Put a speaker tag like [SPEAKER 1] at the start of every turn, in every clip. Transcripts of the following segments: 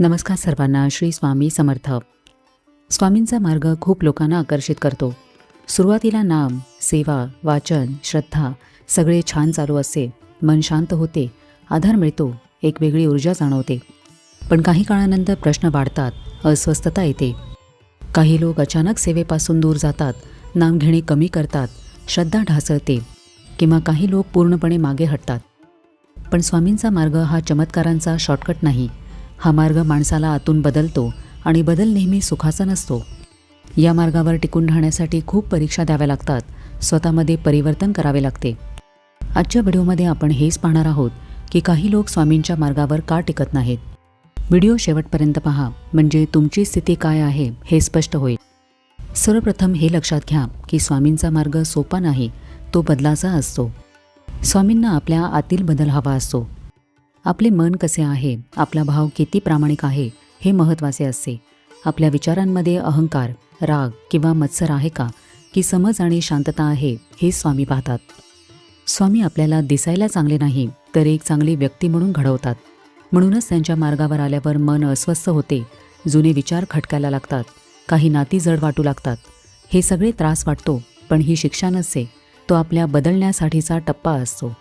[SPEAKER 1] नमस्कार सर्वांना श्री स्वामी समर्थ. स्वामींचा मार्ग खूप लोकांना आकर्षित करतो. सुरुवातीला नाम सेवा वाचन श्रद्धा सगळे छान चालू असते. मन शांत होते. आधार मिळतो. एक वेगळी ऊर्जा जाणवते. पण काही काळानंतर प्रश्न वाढतात. अस्वस्थता येते. काही लोक अचानक सेवेपासून दूर जातात. नाम घेणे कमी करतात. श्रद्धा ढासळते. किंवा काही लोक पूर्णपणे मागे हटतात. पण स्वामींचा मार्ग हा चमत्कारांचा शॉर्टकट नाही. हा मार्ग माणसाला आतून बदलतो आणि बदल नेहमी सुखाचा नसतो. या मार्गावर टिकून राहण्यासाठी खूप परीक्षा द्याव्या लागतात. स्वतःमध्ये परिवर्तन करावे लागते. आजच्या व्हिडिओमध्ये आपण हेच पाहणार आहोत की काही लोक स्वामींच्या मार्गावर का टिकत नाहीत. व्हिडिओ शेवटपर्यंत पहा म्हणजे तुमची स्थिती काय आहे हे स्पष्ट होईल. सर्वप्रथम हे लक्षात घ्या की स्वामींचा मार्ग सोपा नाही तो बदलाचा असतो. स्वामींना आपल्या आतील बदल हवा असतो. आपले मन कसे आहे? आपला भाव किती प्रामाणिक आहे? हे महत्त्वाचे असते. आपल्या विचारांमध्ये अहंकार राग किंवा मत्सर आहे का? की समज आणि शांतता आहे हे स्वामी पाहतात. स्वामी आपल्याला दिसायला चांगले नाही तर एक चांगली व्यक्ती म्हणून घडवतात. म्हणूनच त्यांच्या मार्गावर आल्यावर मन अस्वस्थ होते जुने विचार खटकायला लागतात काही नाती जड वाटू लागतात. हे सगळे त्रास वाटतो पण ही शिक्षा नसते. तो आपल्या बदलण्यासाठीचा टप्पा असतो.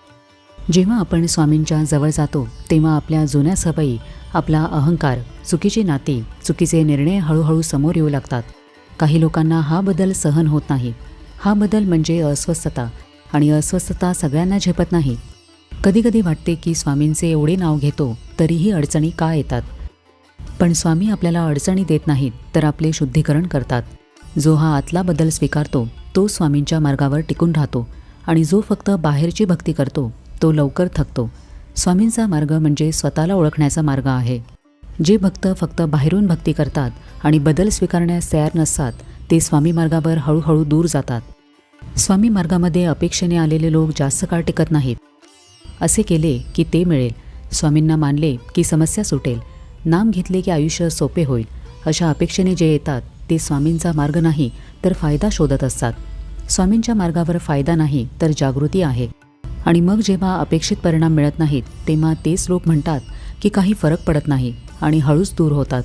[SPEAKER 1] जेव्हा आपण स्वामींच्या जवळ जातो तेव्हा आपल्या जुन्या सवयी आपला अहंकार चुकीची नाती चुकीचे निर्णय हळूहळू समोर येऊ लागतात. काही लोकांना हा बदल सहन होत नाही. हा बदल म्हणजे अस्वस्थता आणि अस्वस्थता सगळ्यांना झेपत नाही. कधीकधी वाटते की स्वामींचे एवढे नाव घेतो तरीही अडचणी का येतात? पण स्वामी आपल्याला अडचणी देत नाहीत तर आपले शुद्धीकरण करतात. जो हा आतला बदल स्वीकारतो तो स्वामींच्या मार्गावर टिकून राहतो आणि जो फक्त बाहेरची भक्ती करतो तो लवकर थकतो. स्वामींचा मार्ग म्हणजे स्वतःला ओळखण्याचा मार्ग आहे. जे भक्त फक्त बाहेरून भक्ती करतात आणि बदल स्वीकारण्यास तयार नसतात ते स्वामी मार्गावर हळूहळू दूर जातात. स्वामी मार्गामध्ये अपेक्षेने आलेले लोक जास्त काळ टिकत नाहीत. असे केले की ते मिळेल. स्वामींना मानले की समस्या सुटेल. नाम घेतले की आयुष्य सोपे होईल. अशा अपेक्षेने जे येतात ते स्वामींचा मार्ग नाही तर फायदा शोधत असतात. स्वामींच्या मार्गावर फायदा नाही तर जागृती आहे. आणि मग जेव्हा अपेक्षित परिणाम मिळत नाहीत तेव्हा तेच लोक म्हणतात की काही फरक पडत नाही आणि हळूच दूर होतात.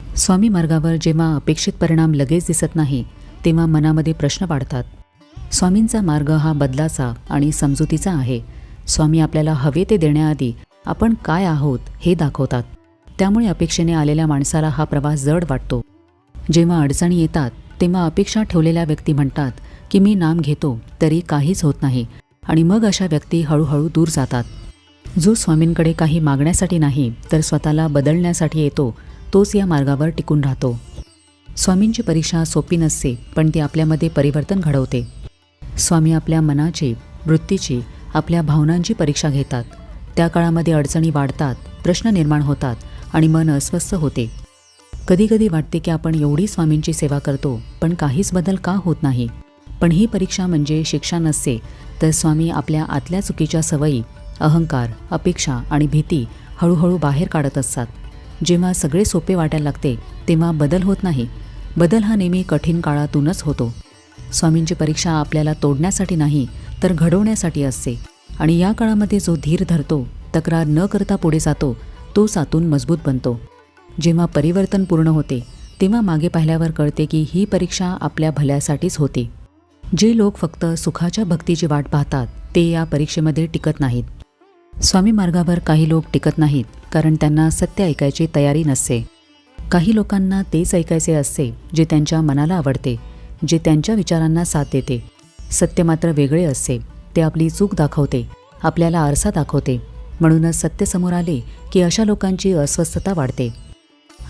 [SPEAKER 1] स्वामी मार्गावर जेव्हा अपेक्षित परिणाम लगेच दिसत नाही तेव्हा मनामध्ये प्रश्न वाढतात. स्वामींचा मार्ग हा बदलाचा आणि समजुतीचा आहे. स्वामी आपल्याला हवे ते देण्याआधी आपण काय आहोत हे दाखवतात. त्यामुळे अपेक्षेने आलेल्या माणसाला हा प्रवास जड वाटतो. जेव्हा अडचणी येतात तेव्हा अपेक्षा ठेवलेल्या व्यक्ती म्हणतात की मी नाम घेतो तरी काहीच होत नाही. आणि मग अशा व्यक्ती हळूहळू दूर जातात. जो स्वामींकडे काही मागण्यासाठी नाही तर स्वतःला बदलण्यासाठी येतो तोच या मार्गावर टिकून राहतो. स्वामींची परीक्षा सोपी नसते पण ती आपल्यामध्ये परिवर्तन घडवते. स्वामी आपल्या मनाची वृत्तीची आपल्या भावनांची परीक्षा घेतात. त्या काळामध्ये अडचणी वाढतात प्रश्न निर्माण होतात आणि मन अस्वस्थ होते. कधीकधी वाटते की आपण एवढी स्वामींची सेवा करतो पण काहीच बदल का होत नाही? पण ही परीक्षा म्हणजे शिक्षा नसते. तर स्वामी आपल्या आतल्या चुकीच्या सवयी अहंकार अपेक्षा आणि भीती हळूहळू बाहेर काढत असतात. जेव्हा सगळे सोपे वाटायला लागते तेव्हा बदल होत नाही. बदल हा नेहमी कठीण काळातूनच होतो. स्वामींची परीक्षा आपल्याला तोडण्यासाठी नाही तर घडवण्यासाठी असते. आणि या काळामध्ये जो धीर धरतो तक्रार न करता पुढे जातो तो सातून मजबूत बनतो. जेव्हा परिवर्तन पूर्ण होते तेव्हा मागे पाहिल्यावर कळते की ही परीक्षा आपल्या भल्यासाठीच होती. जे लोक फक्त सुखाच्या भक्तीची वाट पाहतात ते या परीक्षेमध्ये टिकत नाहीत. स्वामी मार्गावर काही लोक टिकत नाहीत कारण त्यांना सत्य ऐकायची तयारी नसते. काही लोकांना तेच ऐकायचे असते जे त्यांच्या मनाला आवडते जे त्यांच्या विचारांना साथ देते. सत्य मात्र वेगळे असते ते आपली चूक दाखवते आपल्याला आरसा दाखवते. म्हणूनच सत्य समोर आले की अशा लोकांची अस्वस्थता वाढते.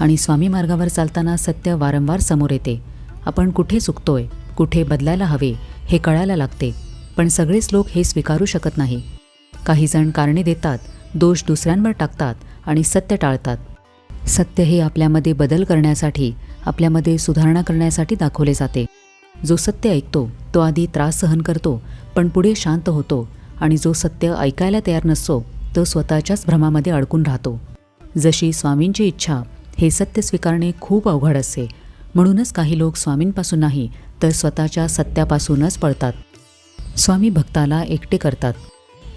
[SPEAKER 1] आणि स्वामी मार्गावर चालताना सत्य वारंवार समोर येते. आपण कुठे चुकतोय? कुठे बदलायला हवे हे कळायला लागते पण सगळेच लोक हे स्वीकारू शकत नाही. काही जण कारणे देतात दोष दुसऱ्यांवर टाकतात आणि सत्य टाळतात. सत्य हे आपल्यामध्ये बदल करण्यासाठी आपल्यामध्ये सुधारणा करण्यासाठी दाखवले जाते. जो सत्य ऐकतो तो आधी त्रास सहन करतो पण पुढे शांत होतो आणि जो सत्य ऐकायला तयार नसतो तो स्वतःच्याच भ्रमामध्ये अडकून राहतो. जशी स्वामींची इच्छा हे सत्य स्वीकारणे खूप अवघड असते. म्हणूनच काही लोक स्वामींपासून नाही तर स्वतःच्या सत्यापासूनच पळतात. स्वामी भक्ताला एकटे करतात.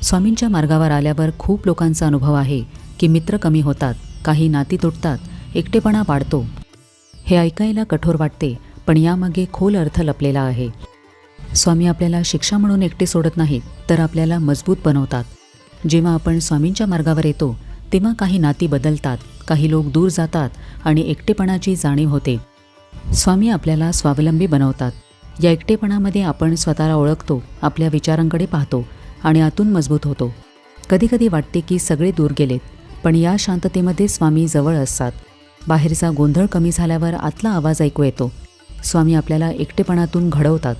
[SPEAKER 1] स्वामींच्या मार्गावर आल्यावर खूप लोकांचा अनुभव आहे की मित्र कमी होतात काही नाती तुटतात एकटेपणा वाढतो. हे ऐकायला कठोर वाटते पण यामागे खोल अर्थ लपलेला आहे. स्वामी आपल्याला शिक्षा म्हणून एकटे सोडत नाहीत तर आपल्याला मजबूत बनवतात. जेव्हा आपण स्वामींच्या मार्गावर येतो तेव्हा काही नाती बदलतात काही लोक दूर जातात आणि एकटेपणाची जाणीव होते. स्वामी आपल्याला स्वावलंबी बनवतात. या एकटेपणामध्ये आपण स्वतःला ओळखतो आपल्या विचारांकडे पाहतो आणि आतून मजबूत होतो. कधीकधी वाटते की सगळे दूर गेलेत पण या शांततेमध्ये स्वामी जवळ असतात. बाहेरचा गोंधळ कमी झाल्यावर आतला आवाज ऐकू येतो. स्वामी आपल्याला एकटेपणातून घडवतात.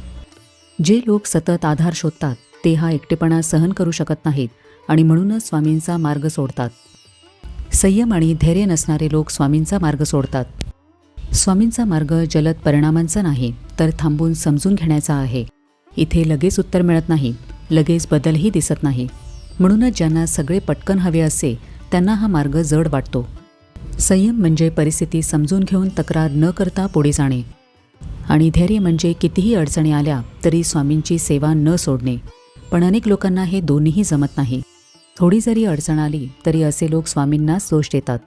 [SPEAKER 1] जे लोक सतत आधार शोधतात ते हा एकटेपणा सहन करू शकत नाहीत आणि म्हणूनच स्वामींचा मार्ग सोडतात. संयम आणि धैर्य नसणारे लोक स्वामींचा मार्ग सोडतात. स्वामींचा मार्ग जलद परिणामांचा नाही तर थांबून समजून घेण्याचा आहे. इथे लगेच उत्तर मिळत नाही लगेच बदलही दिसत नाही. म्हणूनच ज्यांना सगळे पटकन हवे असे त्यांना हा मार्ग जड वाटतो. संयम म्हणजे परिस्थिती समजून घेऊन तक्रार न करता पुढे जाणे. आणि धैर्य म्हणजे कितीही अडचणी आल्या तरी स्वामींची सेवा न सोडणे. पण अनेक लोकांना हे दोन्हीही जमत नाही. थोडी जरी अडचण आली तरी असे लोक स्वामींनाच दोष देतात.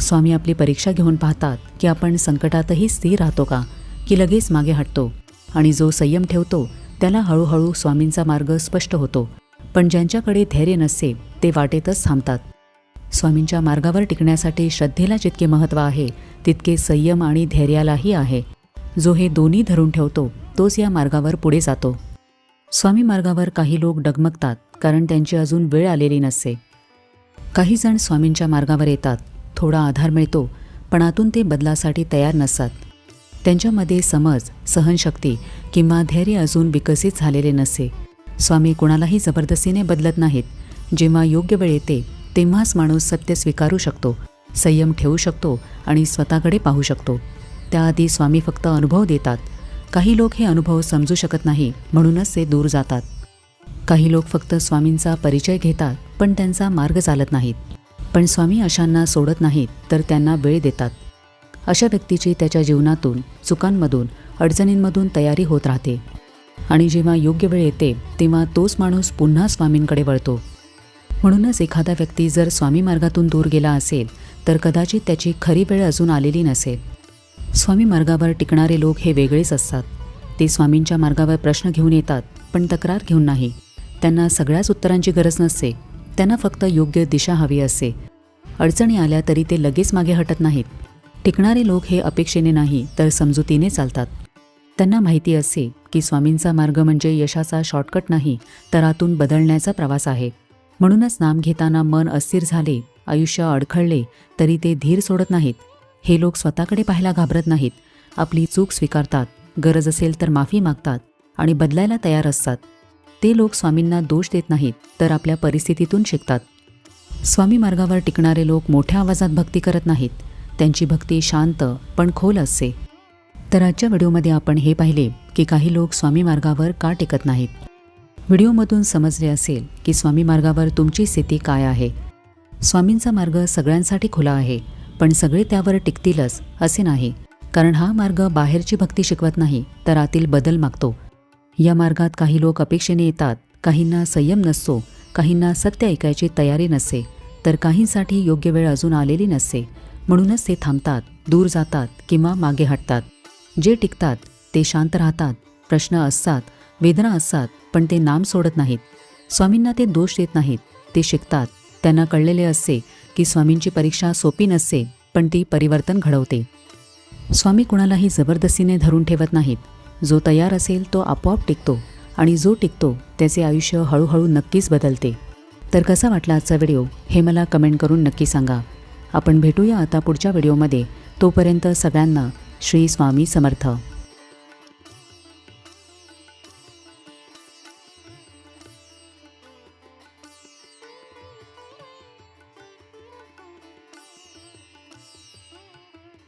[SPEAKER 1] स्वामी आपली परीक्षा घेऊन पाहतात की आपण संकटातही स्थिर राहतो का की लगेच मागे हटतो. आणि जो संयम ठेवतो त्याला हळूहळू स्वामींचा मार्ग स्पष्ट होतो. पण ज्यांच्याकडे धैर्य नसते ते वाटेतच थांबतात. स्वामींच्या मार्गावर टिकण्यासाठी श्रद्धेला जितके महत्त्व आहे तितके संयम आणि धैर्यालाही आहे. जो हे दोन्ही धरून ठेवतो तोच या मार्गावर पुढे जातो. स्वामी मार्गावर काही लोक डगमगतात कारण त्यांची अजून वेळ आलेली नसते. काही जण स्वामींच्या मार्गावर येतात थोडा आधार मिळतो पण आतून ते बदलासाठी तयार नसतात. त्यांच्यामध्ये समज सहनशक्ती किंवा धैर्य अजून विकसित झालेले नसते. स्वामी कुणालाही जबरदस्तीने बदलत नाहीत. जेव्हा योग्य वेळ येते तेव्हाच माणूस सत्य स्वीकारू शकतो संयम ठेवू शकतो आणि स्वतःकडे पाहू शकतो. त्याआधी स्वामी फक्त अनुभव देतात. काही लोक हे अनुभव समजू शकत नाही म्हणूनच ते दूर जातात. काही लोक फक्त स्वामींचा परिचय घेतात पण त्यांचा मार्ग चालत नाहीत. पण स्वामी अशांना सोडत नाहीत तर त्यांना वेळ देतात. अशा व्यक्तीची त्याच्या जीवनातून चुकांमधून अडचणींमधून तयारी होत राहते. आणि जेव्हा योग्य वेळ येते तेव्हा तोच माणूस पुन्हा स्वामींकडे वळतो. म्हणूनच एखादा व्यक्ती जर स्वामी मार्गातून दूर गेला असेल तर कदाचित त्याची खरी वेळ अजून आलेली नसेल. स्वामी मार्गावर टिकणारे लोक हे वेगळेच असतात. ते स्वामींच्या मार्गावर प्रश्न घेऊन येतात पण तक्रार घेऊन नाही. त्यांना सगळ्याच उत्तरांची गरज नसते. त्यांना फक्त योग्य दिशा हवी असते अडचणी आल्या तरी ते लगेच मागे हटत नाहीत. टिकणारे लोक हे अपेक्षेने नाही तर समजुतीने चालतात. त्यांना माहिती असे की स्वामींचा मार्ग म्हणजे यशाचा शॉर्टकट नाही तर आतून बदलण्याचा प्रवास आहे. म्हणूनच नाम घेताना मन अस्थिर झाले आयुष्य अडखळले तरी ते धीर सोडत नाहीत. हे लोक स्वतःकडे पाहायला घाबरत नाहीत. आपली चूक स्वीकारतात गरज असेल तर माफी मागतात आणि बदलायला तयार असतात. ते लोक स्वामींना दोष देत नाहीत तर आपल्या परिस्थितीतून शिकतात. स्वामी मार्गावर टिकणारे लोक मोठ्या आवाजात भक्ती करत नाहीत. त्यांची भक्ती शांत पण खोल असते. तर आजच्या व्हिडिओमध्ये आपण हे पाहिले की काही लोक स्वामी मार्गावर का टिकत नाहीत. व्हिडिओमधून समजले असेल की स्वामी मार्गावर तुमची स्थिती काय आहे. स्वामींचा मार्ग सगळ्यांसाठी खुला आहे पण सगळे त्यावर टिकतीलच असे नाही. कारण हा मार्ग बाहेरची भक्ती शिकवत नाही तर आतील बदल मागतो. या मार्गात काही लोक अपेक्षेने येतात काहींना संयम नसतो काहींना सत्य ऐकायची तयारी नसते तर काहींसाठी योग्य वेळ अजून आलेली नसते. म्हणूनच ते थांबतात दूर जातात किंवा मागे हटतात. जे टिकतात ते शांत राहतात प्रश्न असतात वेदना असतात पण ते नाम सोडत नाहीत. स्वामींना ते दोष देत नाहीत ते शिकतात. त्यांना कळलेले असते की स्वामींची परीक्षा सोपी नसते पण ती परिवर्तन घडवते. स्वामी कुणालाही जबरदस्तीने धरून ठेवत नाहीत. जो तयार असेल तो आपोआप टिकतो आणि जो टिकतो त्याचे आयुष्य हळूहळू नक्कीच बदलते. तर कसा वाटला आजचा व्हिडिओ हे मला कमेंट करून नक्की सांगा. आपण भेटूया आता पुढच्या व्हिडिओमध्ये. तोपर्यंत सगळ्यांना श्री स्वामी समर्थ.